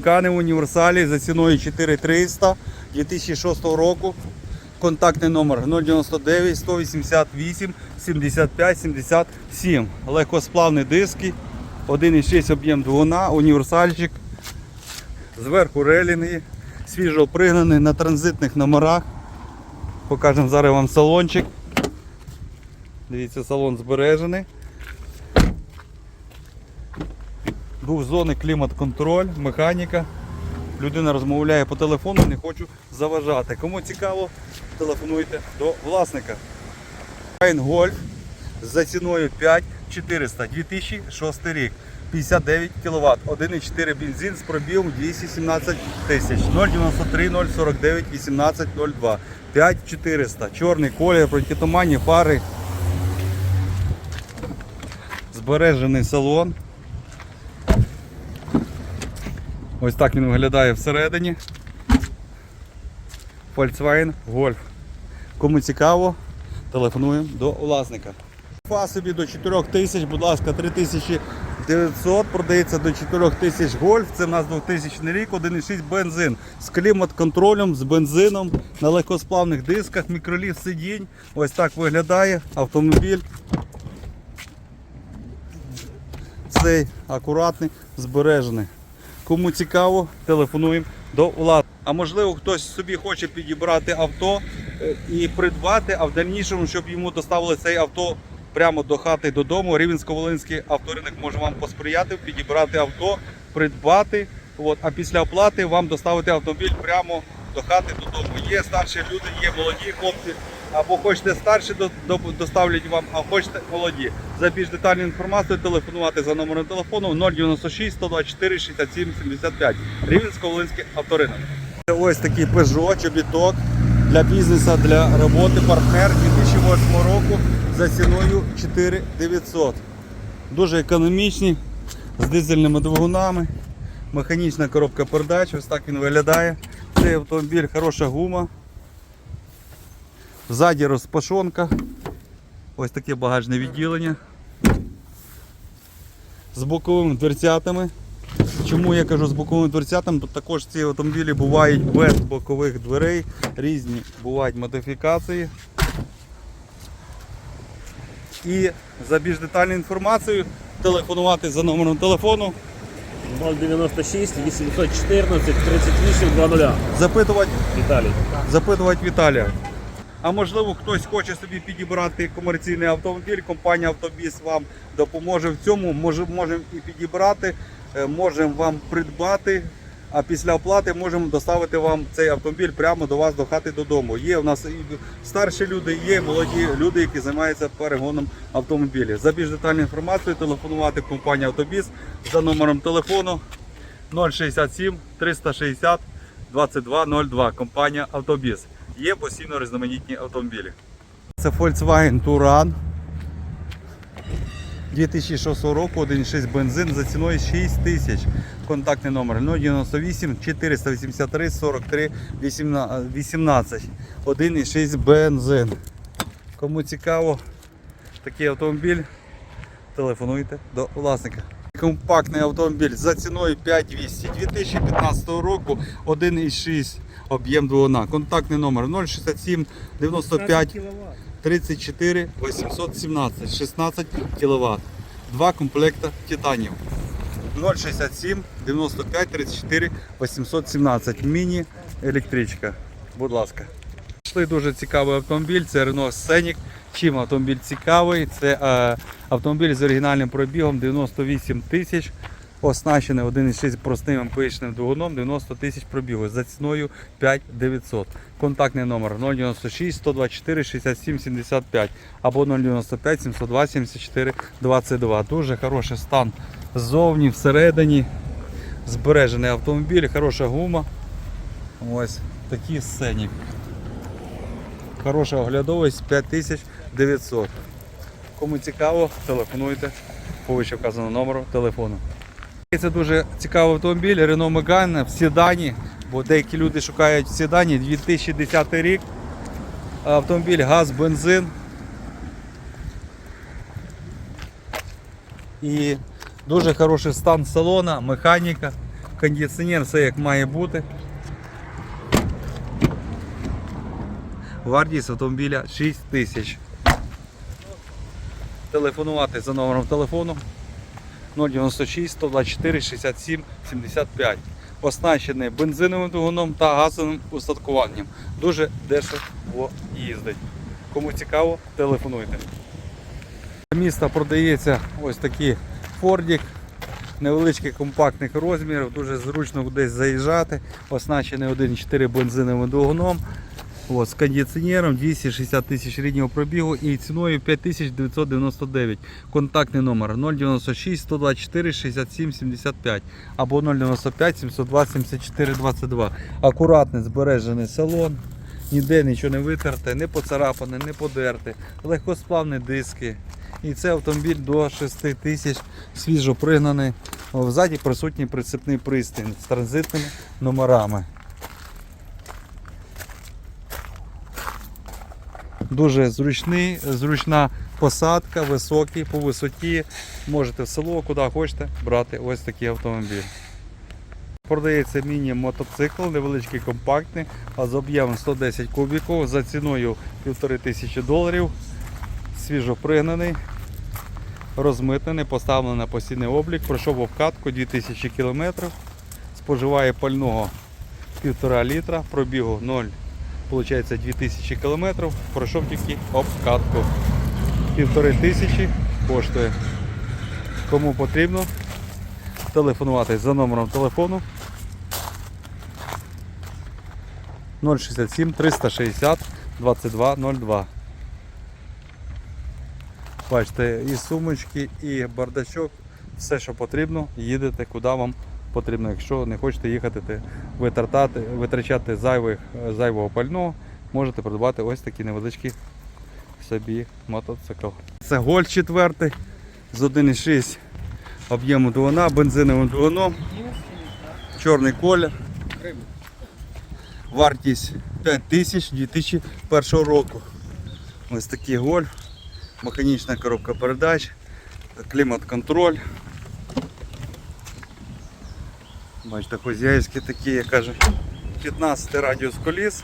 Кани в універсалі за ціною 4300 2006 року. Контактний номер 099 188 75 77. Легкосплавні диски, 1,6 об'єм двигуна, універсальчик. Зверху релінги, свіжо пригнаний на транзитних номерах. Покажемо зараз вам салончик. Дивіться, салон збережений. Двохзонний клімат-контроль, механіка. Людина розмовляє по телефону, не хочу заважати. Кому цікаво, телефонуйте до власника.Айн Гольф за ціною 5400 2006 рік. 59 кВт, 1,4 бензин з пробігом 217 тисяч, 093 049 18 02, 5400, чорний колір, протитуманні фари, збережений салон. Ось так він виглядає всередині. Volkswagen Golf. Кому цікаво, телефонуємо до власника. Фа собі до 4 тисяч, будь ласка, 3900 продається до 4 тисяч Golf. Це в нас 2000 рік, 1,6 бензин з клімат-контролем, з бензином, на легкосплавних дисках, мікроліф сидінь. Ось так виглядає автомобіль. Цей акуратний, збережений. Кому цікаво, телефонуємо до влад. А можливо, хтось собі хоче підібрати авто е, і придбати, а в дальнішому, щоб йому доставили цей авто прямо до хати додому. Рівенсько-Волинський авторинок може вам посприяти, підібрати авто, придбати. От, а після оплати вам доставити автомобіль прямо до хати додому. Є старші люди, є молоді хлопці. Або хочете старші до- до- доставлять вам, а хочете молоді. За більш детальну інформацію телефонувати за номером телефону 096 124 67 75. Рівненсько-Волинський авторинок. Ось такий Peugeot, чобіток для бізнесу, для роботи, партнер 2008 року за ціною 4900. Дуже економічний, з дизельними двигунами, механічна коробка передач, ось так він виглядає. Цей автомобіль хороша гума. Ззаді розпашонка. Ось таке багажне відділення. З боковими дверцятами. Чому я кажу з боковими дверцятами? Бо також ці автомобілі бувають без бокових дверей, різні бувають модифікації. І за більш детальною інформацією телефонувати за номером телефону, 096 814 38 00. запитувати Віталій. запитувати Віталія. А можливо, хтось хоче собі підібрати комерційний автомобіль, компанія Автобіс вам допоможе в цьому. Може, можемо і підібрати, е, можемо вам придбати, а після оплати можемо доставити вам цей автомобіль прямо до вас до хати додому. Є у нас і старші люди, є молоді люди, які займаються перегоном автомобілів. За більш детальну інформацію телефонувати в компанію Автобіс за номером телефону 067 360 2202. Компанія Автобіс. Є постійно різноманітні автомобілі. Це Volkswagen Touran 2006 року, 1,6 бензин за ціною 6 тисяч. Контактний номер 098 483 43 18. 1,6 бензин. Кому цікаво такий автомобіль, телефонуйте до власника. Компактний автомобіль за ціною 5200 2015 року 1,6 об'єм двигуна. Контактний номер 067 95 34 817 16 кВт. Два комплекта титанів. 067 95 34 817. Міні електричка. Будь ласка. Пішли дуже цікавий автомобіль, це Renault Scenic. Чим автомобіль цікавий? Це е, автомобіль з оригінальним пробігом 98 тисяч. Оснащений 1,6 простим емпічним двигуном 90 тисяч пробігу за ціною 5900. Контактний номер 096 124 67 75 або 095 702 74 22. Дуже хороший стан ззовні, всередині. Збережений автомобіль, хороша гума. Ось такий сценік. Хороша оглядовість 5900. Кому цікаво, телефонуйте по вище номеру телефону. Це дуже цікавий автомобіль Renault Megane в седані, бо деякі люди шукають в седані 2010 рік. Автомобіль газ, бензин. І дуже хороший стан салона, механіка. кондиціонер, все як має бути. Вартість автомобіля 6 тисяч. Телефонувати за номером телефону 096 124 67 75. Оснащений бензиновим двигуном та газовим устаткуванням. Дуже дешево їздить. Кому цікаво, телефонуйте. Міста продається ось такий Фордік невеличких компактних розмірів, дуже зручно десь заїжджати. Оснащений 1.4 бензиновим двигуном. От, з кондиціонером 260 тисяч ріднього пробігу і ціною 5999. Контактний номер 096 124 67 75 або 095 702 74 22. Акуратний збережений салон. Ніде нічого не витерте, не поцарапане, не подерте, легкосплавні диски. І це автомобіль до 6 тисяч свіжо пригнаний. Взаді присутній прицепний пристань з транзитними номерами. Дуже зручний, зручна посадка, високий по висоті. Можете в село, куди хочете брати ось такий автомобіль. Продається міні-мотоцикл, невеличкий компактний, а з об'ємом 110 кубіків за ціною 1500 доларів. Свіжо пригнаний, розмитнений, поставлений на постійний облік, пройшов обкатку 2000 км, споживає пального 1,5 літра, пробігу 0, виходить 2000 км, пройшов тільки обкатку. 1500 коштує. Кому потрібно, телефонувати за номером телефону 067 360 2202. Бачите, і сумочки, і бардачок, все, що потрібно, їдете куди вам потрібно. Якщо не хочете їхати, витратати, витрачати зайвих, зайвого пального, можете придбати ось такий невеличкий собі мотоцикл. Це Гольф 4 з 1,6 об'єму двигуна, бензиновим двигуном, чорний колір. Вартість 5000 2001 року. Ось такий гольф, механічна коробка передач, клімат-контроль. Бачите, хозяйські такі, як кажуть, 15 радіус коліс.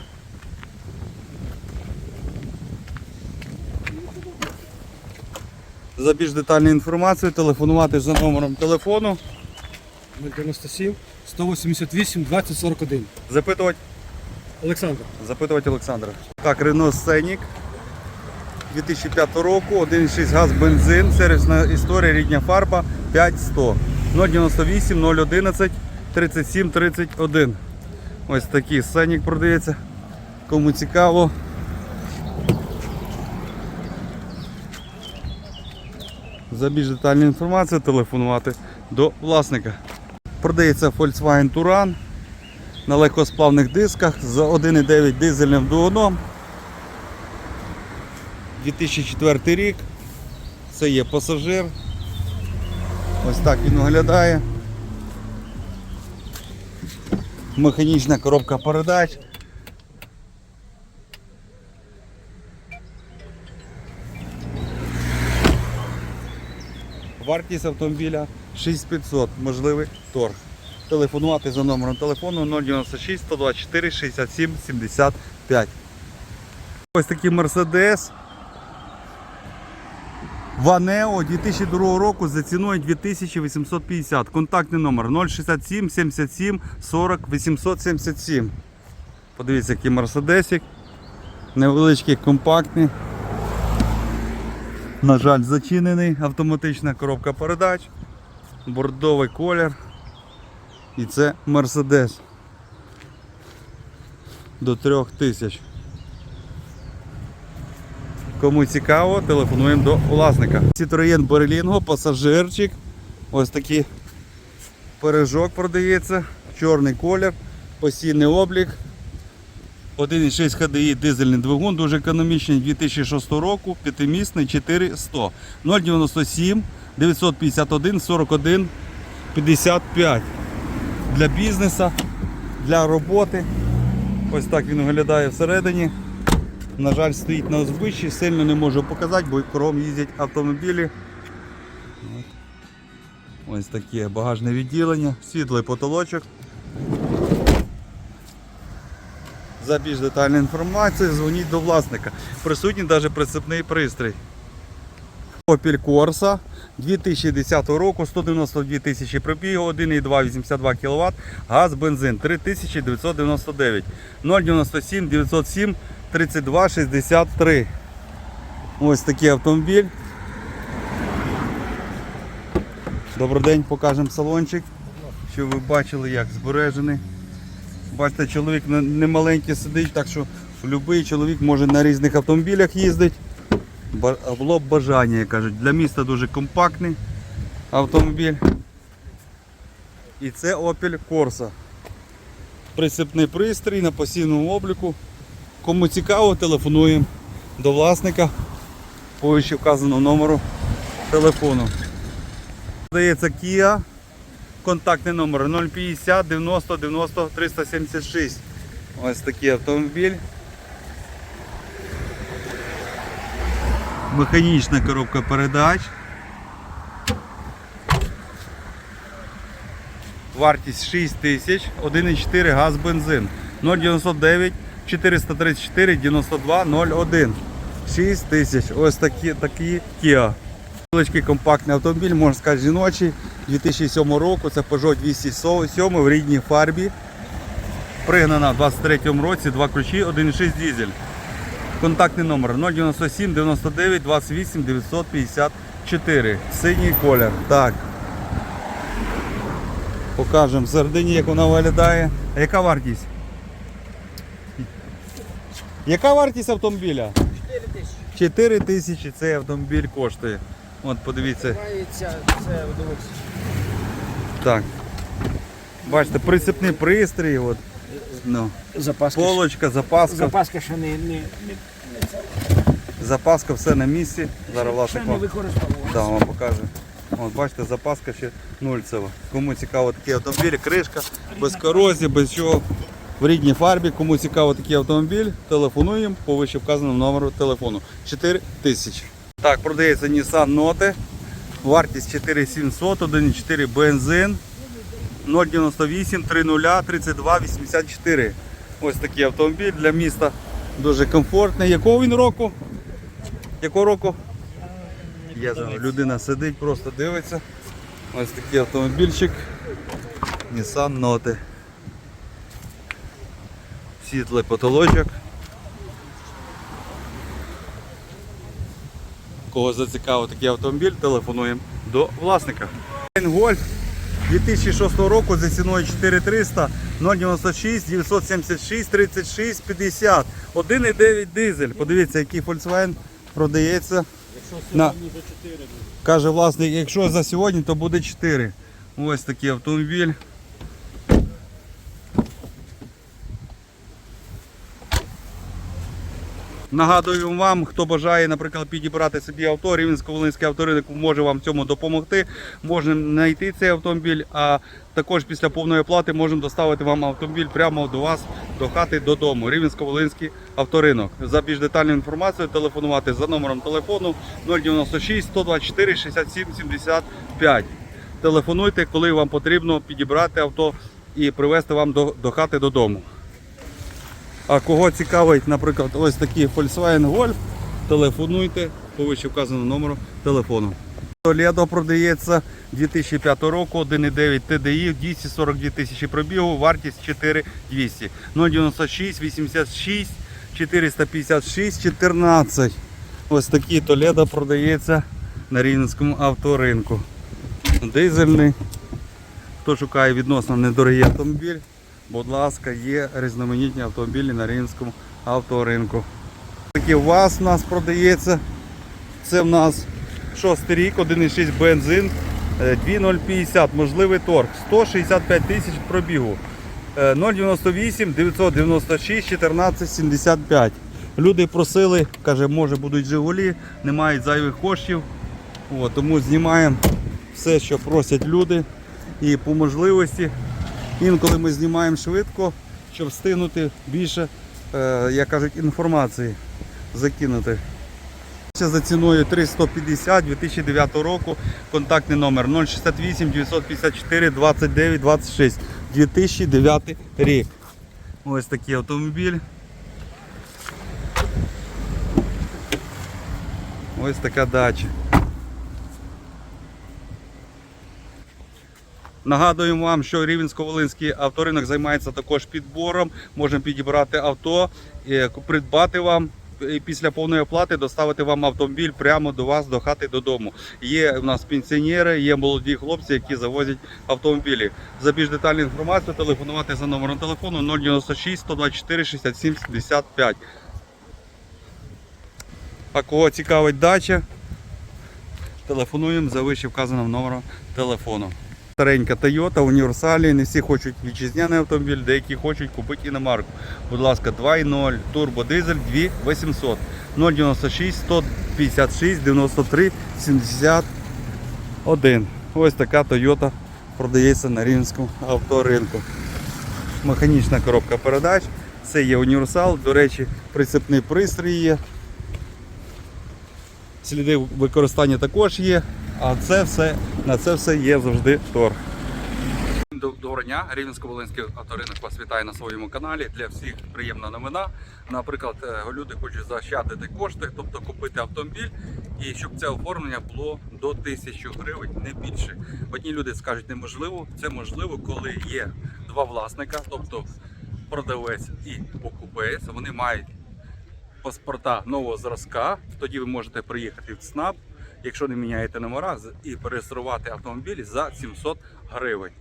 За більш детальною інформацією телефонувати за номером телефону, 097 188 2041. запитувати Олександр. Запитувати Олександра. Так, Renault Scenic 2005 року, 1,6 газ бензин, сервісна історія, рідня фарба 5100 098 011 37 31. Ось такий Scenic продається. Кому цікаво. За більш детальну інформацію телефонувати до власника. Продається Volkswagen Touran на легкосплавних дисках з 1,9 дизельним двигуном. 2004 рік. Це є пасажир. Ось так він виглядає. Механічна коробка передач. Вартість автомобіля 6500, можливий торг. Телефонувати за номером телефону 096 124 67 75. Ось такий Mercedes Ванео 2002 року за ціною 2850. Контактний номер 067 77 40 877. Подивіться, який Мерседесик. Невеличкий, компактний. На жаль, зачинений. Автоматична коробка передач. Бордовий колір. І це Мерседес. До 3000. Кому цікаво, телефонуємо до власника. Citroën Berlingo, пасажирчик. Ось такий пережок продається. Чорний колір, постійний облік. 1,6 HDI дизельний двигун, дуже економічний 2006 року, п'ятимісний 4100 097 951 41 55 для бізнесу, для роботи. Ось так він виглядає всередині. На жаль, стоїть на узбиччі, сильно не можу показати, бо кругом їздять автомобілі. От. Ось таке багажне відділення, світлий потолочок. За більш детальну інформацію дзвоніть до власника. Присутній навіть прицепний пристрій. Opel Corsa 2010 року, 192 тисячі пробігу, 1,2, 82 кВт, газ, бензин 3999, 097 907 32 63. Ось такий автомобіль. Добрий день, покажемо салончик, щоб ви бачили, як збережений. Бачите, чоловік не маленький сидить, так що будь-який чоловік може на різних автомобілях їздити. Було б бажання, як кажуть. Для міста дуже компактний автомобіль. І це Opel Corsa. Присипний пристрій на постійному обліку. Кому цікаво, телефонуємо до власника по вище номеру телефону. Здається, Kia. Контактний номер 050 90 90 376. Ось такий автомобіль. Механічна коробка передач. Вартість 6 тисяч, 1,4 газ бензин. 099 434 92 01. 6 тисяч. Ось такі, такі Kia. Невеличкий компактний автомобіль, можна сказати, жіночий 2007 року. Це Peugeot 207 в рідній фарбі. Пригнана в 23 році, два ключі, 1,6 дизель. Контактний номер 097 99 28 954. Синій колір. Так. Покажемо всередині, як вона виглядає. А яка вартість? Яка вартість автомобіля? 4 тисячі. 4 тисячі цей автомобіль коштує. От подивіться. Це. Так. Бачите, прицепний пристрій, от. Ну, Запаска. полочка, запаска. Запаска ще не, не, не, Запаска все на місці. Зараз ще власник не вам, використовувалася. да, вам покаже. От бачите, запаска ще нульцева. Кому цікаво такий автомобіль, кришка, без корозії, без чого. В рідній фарбі, кому цікаво такий автомобіль, телефонуємо по вище вказаному номеру телефону. 4 тисячі. Так, продається Nissan Note. Вартість 4700, 1,4 бензин. 098 30 32 84. Ось такий автомобіль для міста. Дуже комфортний. Якого він року? Якого року? Я знаю, людина сидить, просто дивиться. Ось такий автомобільчик. Nissan Note. Світлий потолочок. Кого зацікавив такий автомобіль, телефонуємо до власника. Гольф 2006 року за ціною 4300 096 976 36 50 1,9 дизель. Подивіться, який Volkswagen продається. Якщо На... Каже власник, якщо за сьогодні, то буде 4. Ось такий автомобіль. Нагадую вам, хто бажає, наприклад, підібрати собі авто, Рівненсько-Волинський авторинок може вам цьому допомогти. Можна знайти цей автомобіль, а також після повної оплати можемо доставити вам автомобіль прямо до вас, до хати, додому. Рівненсько-Волинський авторинок. За більш детальну інформацію телефонувати за номером телефону 096 124 67 75. Телефонуйте, коли вам потрібно підібрати авто і привезти вам до, до хати додому. А кого цікавить, наприклад, ось такий Volkswagen Golf, телефонуйте по вище вказаному номеру телефону. Толедо продається 2005 року, 1,9 TDI, 242 тисячі пробігу, вартість 4200. 096 86 456 14. Ось такий Толедо продається на Рівненському авторинку. Дизельний. Хто шукає відносно недорогий автомобіль, будь ласка, є різноманітні автомобілі на Рівненському авторинку. Такий ВАЗ у нас продається. Це в нас шостий рік, 1,6 бензин, е, 2,050, можливий торг, 165 тисяч пробігу. Е, 098 996 14 75. Люди просили, каже, може будуть Жигулі, не мають зайвих коштів. От, тому знімаємо все, що просять люди. І по можливості інколи ми знімаємо швидко, щоб встигнути більше, е, як кажуть, інформації закинути. За ціною 350 2009 року. Контактний номер 068 954 29 26 2009 рік. Ось такий автомобіль. Ось така дача. Нагадуємо вам, що Рівненсько-Волинський авторинок займається також підбором. Можемо підібрати авто, е, придбати вам після повної оплати доставити вам автомобіль прямо до вас, до хати додому. Є у нас пенсіонери, є молоді хлопці, які завозять автомобілі. За більш детальну інформацію телефонувати за номером телефону 096 124 67 75. А кого цікавить дача, телефонуємо за вище вказаним номером телефону. Старенька Toyota, універсалі, не всі хочуть вітчизняний автомобіль, деякі хочуть купити іномарку. Будь ласка, 2.0, турбодизель 2800, 096 156 93 71. Ось така Toyota продається на рівненському авторинку. Механічна коробка передач, це є універсал, до речі, прицепний пристрій є. Сліди використання також є, а це все, на це все є завжди торг. Доброго дня, Рівненсько-Волинський авторинок вас вітає на своєму каналі. Для всіх приємна новина. Наприклад, е, люди хочуть заощадити кошти, тобто купити автомобіль, і щоб це оформлення було до 1000 гривень, не більше. Одні люди скажуть неможливо. Це можливо, коли є два власника, тобто продавець і покупець. Вони мають паспорта нового зразка. Тоді ви можете приїхати в ЦНАП, якщо не міняєте номера, і перереєструвати автомобіль за 700 гривень.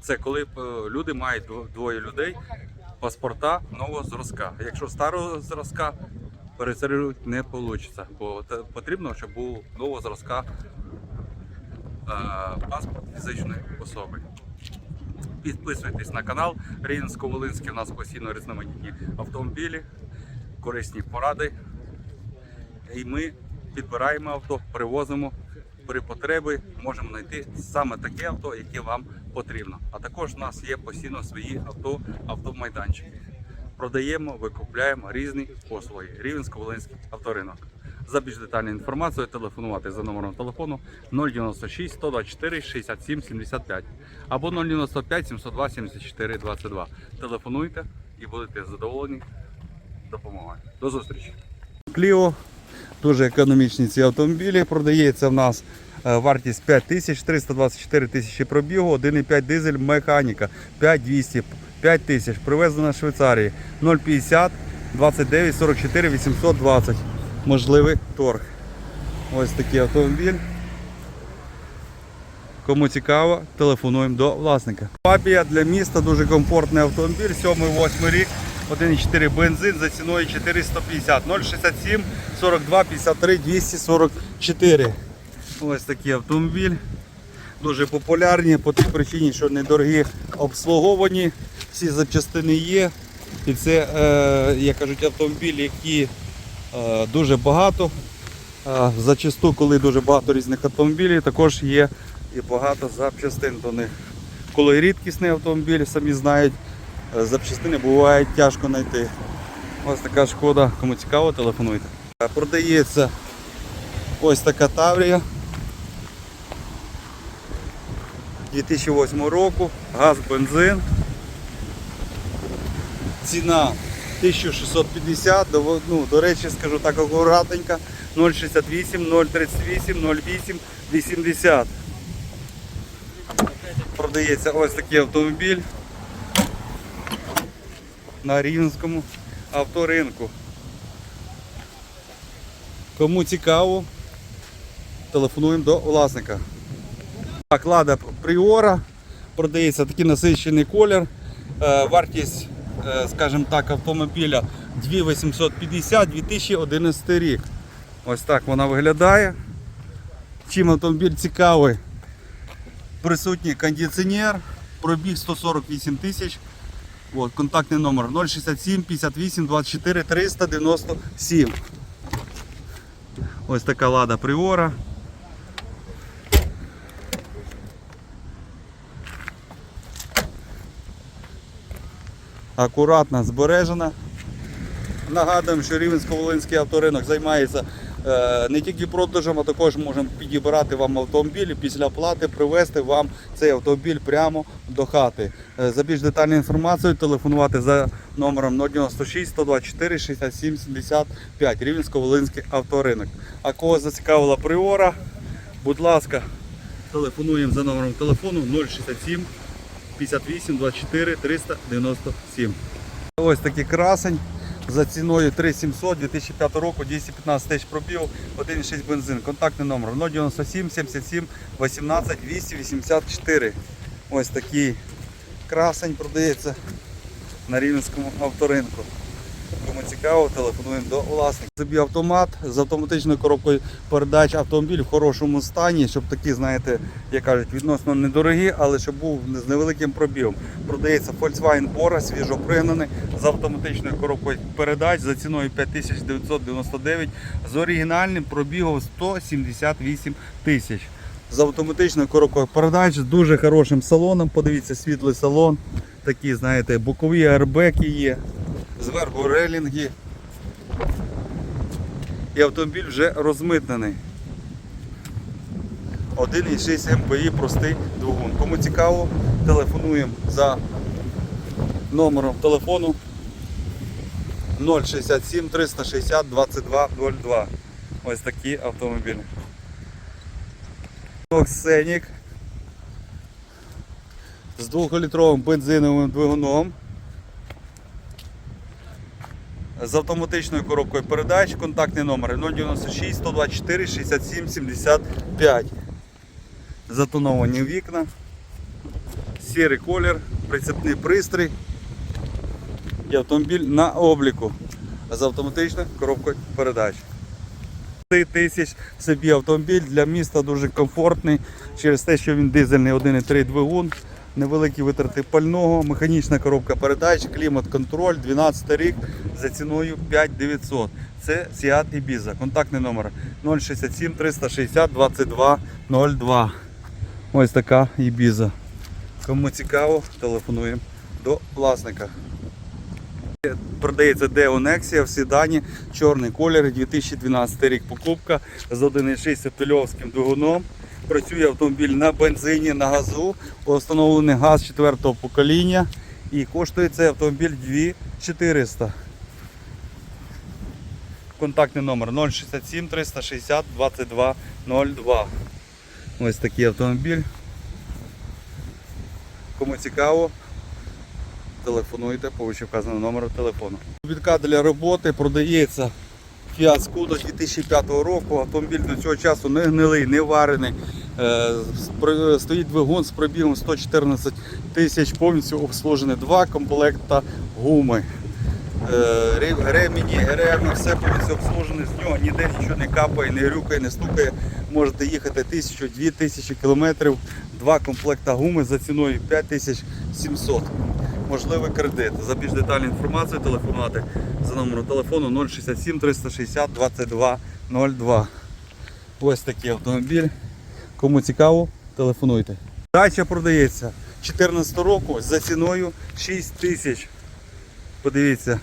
Це коли е, люди мають двоє людей паспорта нового зразка. Якщо старого зразка перереєструвати не вийде, бо потрібно, щоб був нового зразка е, паспорт фізичної особи. Підписуйтесь на канал. Рівненсько-Волинський у нас постійно різноманітні автомобілі, корисні поради. І ми підбираємо авто, привозимо при потребі, можемо знайти саме таке авто, яке вам потрібно. А також у нас є постійно свої авто, автомайданчики. Продаємо, викупляємо різні послуги. Рівненсько-Волинський авторинок. За більш детальну інформацію телефонувати за номером телефону 096 124 67 75 або 095 702 74 22. Телефонуйте і будете задоволені допомогою. До зустрічі. Кліо, дуже економічні ці автомобілі. Продається в нас е, вартість 5 тисяч, 324 тисячі пробігу, 1,5 дизель, механіка, 5200, 5 тисяч, привезена з Швейцарії, 050, 29, 44, 820. Можливий торг. Ось такий автомобіль. Кому цікаво, телефонуємо до власника. Папія для міста дуже комфортний автомобіль, 7-8 рік, 1,4 бензин за ціною 450, 067 42 53 244. Ось такий автомобіль. Дуже популярні по тій причині, що недорогі обслуговані, всі запчастини є. І це, е, як кажуть, автомобілі, які е, дуже багато. Е, Зачасту, коли дуже багато різних автомобілів, також є і багато запчастин до них. Коли рідкісний автомобіль, самі знають, запчастини буває тяжко знайти. Ось така шкода, кому цікаво, телефонуйте. Е, Продається ось така Таврія 2008 року, газ, бензин. Ціна 1650, до- ну, до речі, скажу так акуратненько, 068, 038, 08, 80. Продається ось такий автомобіль на Рівненському авторинку. Кому цікаво, телефонуємо до власника. Так, Лада Пріора. Продається такий насичений колір. Е, Вартість, е, скажімо так, автомобіля 2850 2011 рік. Ось так вона виглядає. Чим автомобіль цікавий? Присутній кондиціонер, пробіг 148 тисяч. От, контактний номер 067 58 24 397. Ось така лада Приора. Акуратно збережена. Нагадуємо, що Рівненсько-Волинський авторинок займається не тільки продажем, а також можемо підібрати вам автомобіль і після оплати привезти вам цей автомобіль прямо до хати. Е, За більш детальною інформацією телефонувати за номером 096 124 67 75 Рівненсько-Волинський авторинок. А кого зацікавила приора, будь ласка, телефонуємо за номером телефону 067 58 24 397. Ось такий красень за ціною 3700 2005 року, 215 тисяч пробіг, 1,6 бензин. Контактний номер 097 77 18 284. Ось такий красень продається на Рівненському авторинку. Цікаво, телефонуємо до власника. Собі автомат з автоматичною коробкою передач автомобіль в хорошому стані, щоб такі, знаєте, як кажуть, відносно недорогі, але щоб був з невеликим пробігом. Продається Volkswagen Bora, свіжопригнаний з автоматичною коробкою передач за ціною 5999 з оригінальним пробігом 178 тисяч. З автоматичною коробкою передач з дуже хорошим салоном. Подивіться, світлий салон. Такі, знаєте, бокові аербеки є зверху релінги. І автомобіль вже розмитнений. 1,6 МПІ простий двигун. Кому цікаво, телефонуємо за номером телефону 067 360 2202. Ось такі автомобілі. Сенік з 2-літровим бензиновим двигуном з автоматичною коробкою передач. Контактний номер 096 124 67 75. Затоновані вікна, сірий колір, прицепний пристрій і автомобіль на обліку з автоматичною коробкою передач. 5 тисяч собі автомобіль для міста дуже комфортний через те, що він дизельний 1,3 двигун, невеликі витрати пального, механічна коробка передач, клімат-контроль, 12 рік за ціною 5900. Це Seat Ibiza. Контактний номер 067 360 22 02. Ось така Ibiza. Кому цікаво, телефонуємо до власника. Продається Deo Nexia в седані, чорний колір, 2012 рік покупка з 1,6 пільовським двигуном. Працює автомобіль на бензині, на газу, встановлений газ 4-го покоління і коштує цей автомобіль 2400. Контактний номер 067 360 22 02. Ось такий автомобіль. Кому цікаво, телефонуйте по вищевказаному номеру телефону. Відка для роботи продається Fiat Scudo 2005 року. Автомобіль до цього часу не гнилий, не варений. Е, Стоїть двигун з пробігом 114 тисяч, повністю обслужений два комплекта гуми. Е, ре- Ремені, ГРМ, все повністю обслужене, з нього ніде нічого не капає, не грюкає, не стукає. Можете їхати тисячу, дві тисячі кілометрів, два комплекта гуми за ціною 5700 можливий кредит. За більш детальну інформацію телефонувати за номером телефону 067 360 22 02. Ось такий автомобіль. Кому цікаво, телефонуйте. Дача продається 14 року за ціною 6 тисяч. Подивіться.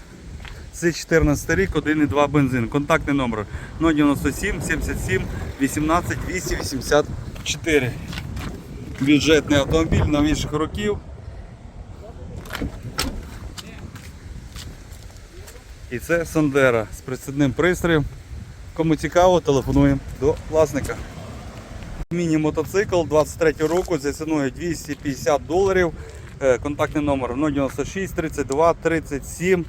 Це 14 рік, 1,2 бензин. Контактний номер 097 77 18 284. Бюджетний автомобіль новіших років. І це Сандера з прицідним пристроєм. Кому цікаво, телефонуємо до власника. Міні-мотоцикл 23 року за ціною 250 доларів. Е, Контактний номер 096 32 37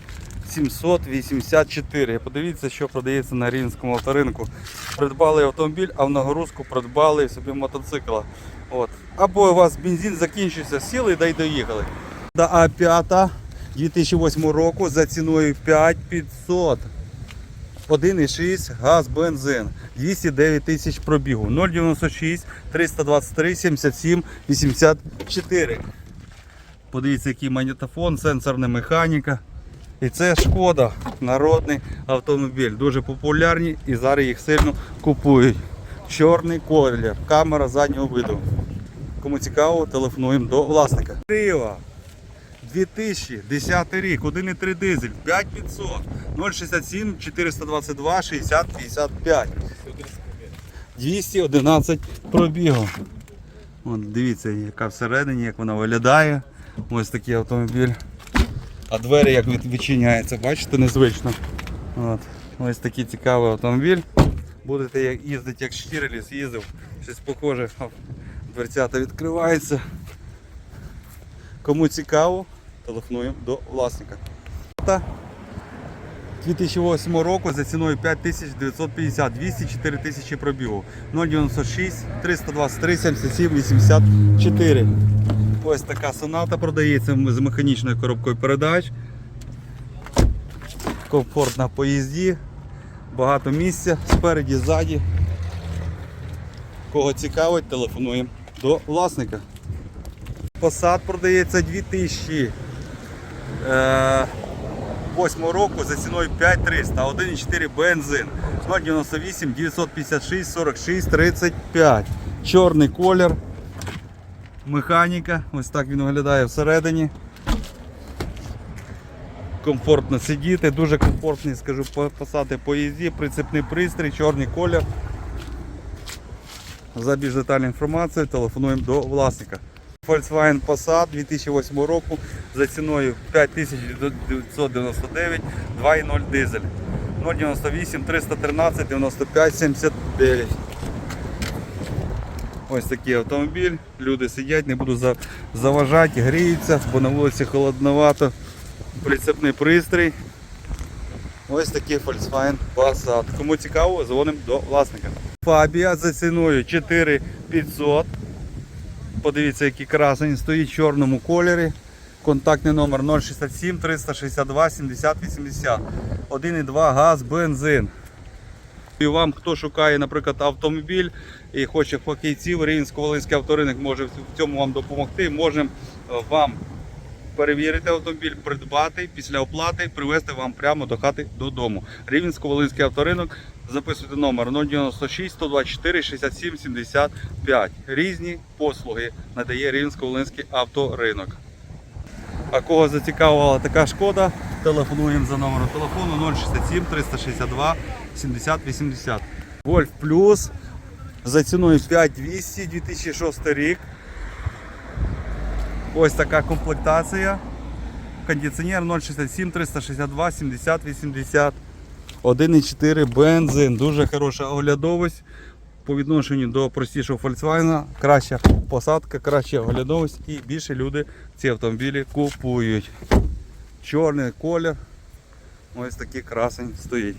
784. Подивіться, що продається на Рівненському авторинку. Придбали автомобіль, а в нагрузку придбали собі мотоцикла. От. Або у вас бензин закінчився, сіли да й доїхали. До А5 2008 року за ціною 5500. 1,6 газ, бензин, 209 тисяч пробігу, 096 323 77 84. Подивіться, який магнітофон, сенсорна механіка. І це шкода, народний автомобіль. Дуже популярні і зараз їх сильно купують. Чорний колір, камера заднього виду. Кому цікаво, телефонуємо до власника. Крива 2010 рік, 1,3 дизель, 5500, 067 422 60 55. 211 пробігу. От дивіться, яка всередині, як вона виглядає. Ось такий автомобіль. А двері як відчиняються, бачите, незвично. От. Ось такий цікавий автомобіль. Будете їздити як Штірліс їздив, щось похоже. Дверцята відкриваються. Кому цікаво, телефонуємо до власника. Та 2008 року за ціною 5950, 204 тисячі пробігу. 096 323 77 84. Ось така соната продається з механічною коробкою передач. Комфорт на поїзді, багато місця спереді, ззаді. Кого цікавить, телефонуємо до власника. Посад продається 2000. Е, 2008 року за ціною 5300, 1,4 бензин, 098 956 46 35. Чорний колір, механіка, ось так він виглядає всередині. Комфортно сидіти, дуже комфортний, скажу, по- посади по їзді, прицепний пристрій, чорний колір. За більш детальну інформацію телефонуємо до власника. Volkswagen Passat 2008 року за ціною 5999 2.0 дизель 098 313 95 79. Ось такий автомобіль. Люди сидять, не буду заважати, гріються, бо на вулиці холодновато. Прицепний пристрій. Ось такий Volkswagen Passat. Кому цікаво, дзвонимо до власника. Фабія за ціною 4500. Подивіться, який красень стоїть в чорному кольорі. Контактний номер 067 362 70 80. 1,2 газ, бензин. І вам, хто шукає, наприклад, автомобіль і хоче фахівців, Рівненсько-Волинський авторинок може в цьому вам допомогти. Можемо е, вам перевірити автомобіль, придбати після оплати, привезти вам прямо до хати додому. Рівненсько-Волинський авторинок. Записуйте номер 096 124 67 75. Різні послуги надає Рівненсько-Волинський авторинок. А кого зацікавила така шкода, телефонуємо за номером телефону 067 362 70 80. Golf Plus за ціною 5200 2006 рік. Ось така комплектація. Кондиціонер 067 362 70 80. 1,4 бензин. Дуже хороша оглядовість. По відношенню до простішого Volkswagen краща посадка, краща оглядовість і більше люди ці автомобілі купують. Чорний колір. Ось такий красень стоїть.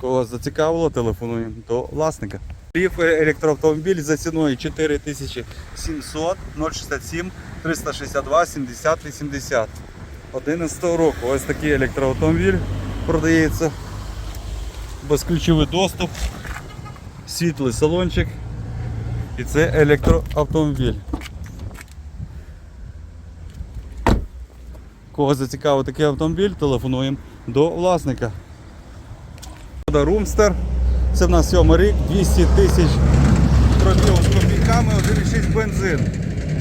Кого зацікавило, телефонуємо до власника. Лів електроавтомобіль за ціною 4700 067 362 70 80. 11 року. Ось такий електроавтомобіль продається. Безключовий доступ, світлий салончик. І це електроавтомобіль. Кого зацікавив такий автомобіль, телефонуємо до власника. Румстер. Це в нас сьомий рік, 200 тисяч пробігу з копійками, 1,6 бензин.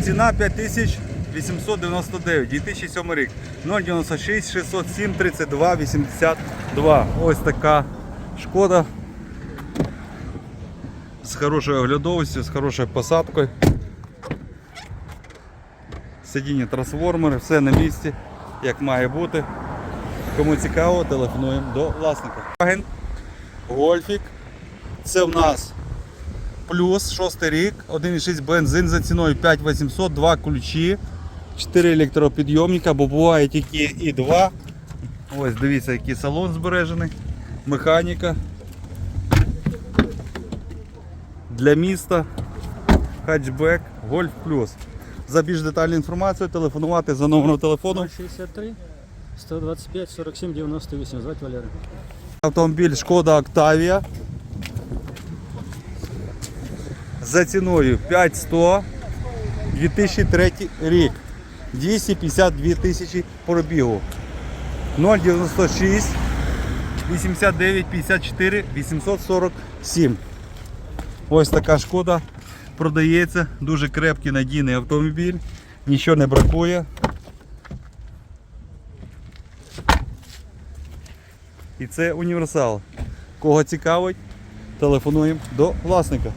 Ціна 5899, 2007 рік. 096 607 32 82. Ось така шкода. З хорошою оглядовістю, з хорошою посадкою. Сидіння трансформери, все на місці, як має бути. Кому цікаво, телефонуємо до власника. Гольфік. Це в нас плюс 6 рік, 1,6 бензин за ціною 5800, 2 ключі, 4 електропідйомника, бо буває тільки і 2. Ось дивіться, який салон збережений, механіка. Для міста, хатчбек, Гольф плюс. За більш детальну інформацію телефонувати за номером телефону 063 125 47 98. Звати Валерий. Автомобіль Шкода Octavia за ціною 5100 2003 рік. 252 тисячі пробігу. 0,96 89 54 847. Ось така шкода. Продається. Дуже крепкий надійний автомобіль. Нічого не бракує. І це універсал. Кого цікавить, телефонуємо до власника.